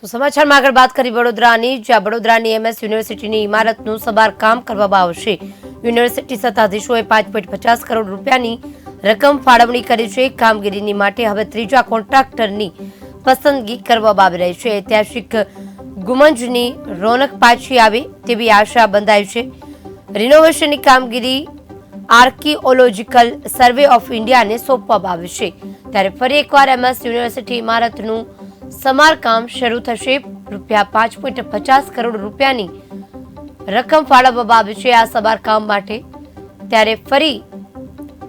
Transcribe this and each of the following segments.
તો સમાચારમાં આગળ વાત કરી વડોદરાની, જ્યાં વડોદરાની એમએસ યુનિવર્સિટીની ઇમારતનું સમારકામ કરવામાં આવશે. યુનિવર્સિટી સત્તાધીશોએ પાંચ પોઈન્ટ પચાસ કરોડ રૂપિયાની રકમ ફાળવણી કરી છે. કામગીરીની માટે હવે ત્રીજા કોન્ટ્રાક્ટરની પસંદગી કરવામાં આવી રહી છે. ઐતિહાસિક ગુમંજની રોનક પાછી આવે તેવી આશા બંધાય છે. રિનોવેશનની કામગીરી આર્કિઓલોજીકલ સર્વે ઓફ ઇન્ડિયાને સોંપવામાં આવી છે. ત્યારે ફરી એકવાર એમએસ યુનિવર્સિટી ઇમારતનું સમારકામ શરૂ થશે. રૂપિયા પાંચ પોઈન્ટ પચાસ કરોડ રૂપિયાની રકમ ફાળવવામાં આવી છે આ સમારકામ માટે. ત્યારે ફરી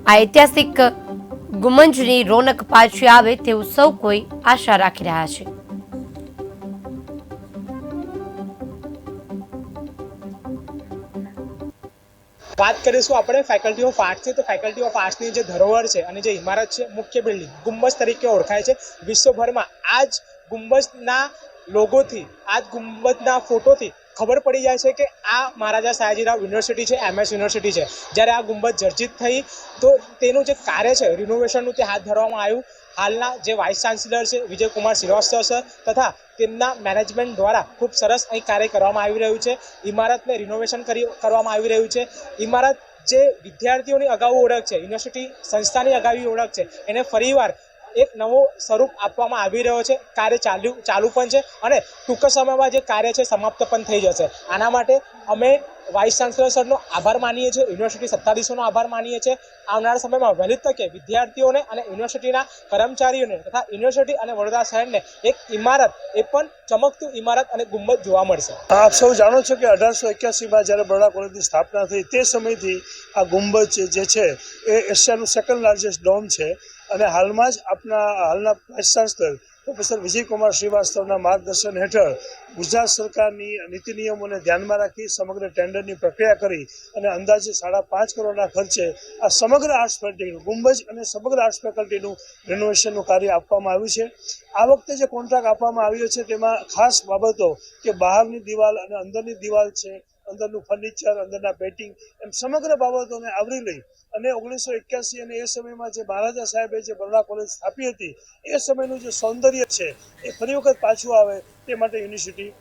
આ ઐતિહાસિક ગુમંજની રોનક પાછી આવે તેવું સૌ કોઈ આશા રાખી રહ્યા છે. વાત કરીશું આપણે ફેકલ્ટી ઓફ આર્ટ્સની તો ફેકલ્ટી ઓફ આર્ટ્સની જે ધરોહર છે અને જે ઇમારત છે, મુખ્ય બિલ્ડિંગ ગુંબજ તરીકે ઓળખાય છે. વિશ્વભરમાં આ જ ગુંબજના લોગોથી આ જ ગુંબજના ફોટોથી ખબર પડી જાય છે કે આ મહારાજા સયાજીરાવ યુનિવર્સિટી છે એમએસ યુનિવર્સિટી છે. જ્યારે આ ગુંબજ જર્જિત થઈ, તો તેનું જે કાર્ય છે રિનોવેશનનું તે હાથ ધરવામાં આવ્યું. હાલના જે વાઇસ ચાન્સેલર છે, વિજયકુમાર શ્રીવાસ્તવ સર તથા તેમના મેનેજમેન્ટ દ્વારા ખૂબ સરસ અહીં કાર્ય કરવામાં આવી રહ્યું છે. ઇમારતને રિનોવેશન કરી, કરવામાં આવી રહ્યું છે. ઇમારત જે વિદ્યાર્થીઓની અગાઉ ઓળખ છે યુનિવર્સિટી સંસ્થાની અગાઉ ઓળખ છે, એને ફરીવાર એક નવો સ્વરૂપ આપવામાં આવી રહ્યો છે. કાર્ય ચાલુ ચાલુ પણ છે અને ટૂંક સમયમાં જે કાર્ય છે સમાપ્ત પણ થઈ જશે. આના માટે અમે વાઇસ ચાન્સલર સરનો આભાર માનીએ છીએ, યુનિવર્સિટી સત્તાધીશોનો આભાર માનીએ છીએ. આવનારા સમયમાં વહેલી તકે વિદ્યાર્થીઓને અને યુનિવર્સિટીના કર્મચારીઓને તથા યુનિવર્સિટી અને વડોદરા શહેરને એક ઇમારત, એ પણ ચમકતું ઇમારત અને ગુંબજ જોવા મળશે. આપ સૌ જાણો છો કે અઢારસો એક્યાસીમાં જ્યારે બરોડા કોલેજની સ્થાપના થઈ, તે સમયથી આ ગુંબજ જે છે, એ એશિયાનું સેકન્ડ લાર્જેસ્ટ ડોમ છે. અને હાલમાં જ આપના, હાલના વાઇસ ચાન્સલર પ્રોફેસર વિજયકુમાર શ્રીવાસ્તવના માર્ગદર્શન હેઠળ ગુજરાત સરકારની નીતિ નિયમોને ધ્યાનમાં રાખી સમગ્ર ટેન્ડરની પ્રક્રિયા કરી અને અંદાજે સાડા પાંચ કરોડના ખર્ચે આ સમગ્ર આર્ટ્સ ફેકલ્ટીનું, ગુંબજ અને સમગ્ર આર્ટ્સ ફેકલ્ટીનું રિનોવેશનનું કાર્ય આપવામાં આવ્યું છે. આ વખતે જે કોન્ટ્રાક્ટ આપવામાં આવ્યો છે તેમાં ખાસ બાબતો કે બહારની દિવાલ અને અંદરની દિવાલ છે અંદરનું ફર્નિચર અંદરના પેઇન્ટિંગ એમ સમગ્ર બાબતોને આવરી લઈ અને ઓગણીસો એક્યાસી અને એ સમયમાં જે મહારાજા સાહેબે જે બરોડા કોલેજ સ્થાપી હતી, એ સમયનું જે સૌંદર્ય છે, એ ફરી વખત પાછું આવે તે માટે યુનિવર્સિટી